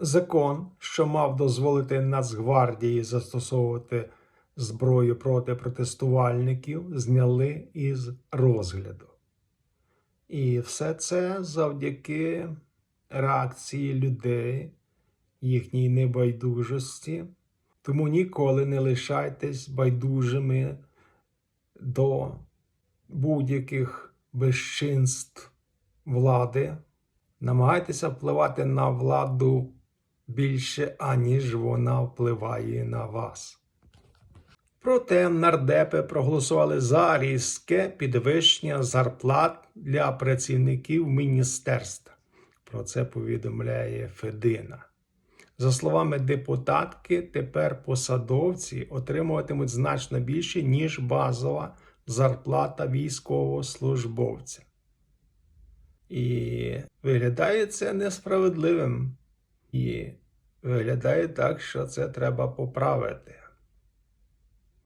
закон, що мав дозволити Нацгвардії застосовувати зброю проти протестувальників, зняли із розгляду. І все це завдяки реакції людей, їхній небайдужості. Тому ніколи не лишайтесь байдужими до будь-яких безчинств влади. Намагайтеся впливати на владу більше, аніж вона впливає на вас. Проте нардепи проголосували за різке підвищення зарплат для працівників міністерства. Про це повідомляє Федина. За словами депутатки, тепер посадовці отримуватимуть значно більше, ніж базова зарплата військовослужбовця. І виглядає це несправедливим. І виглядає так, що це треба поправити.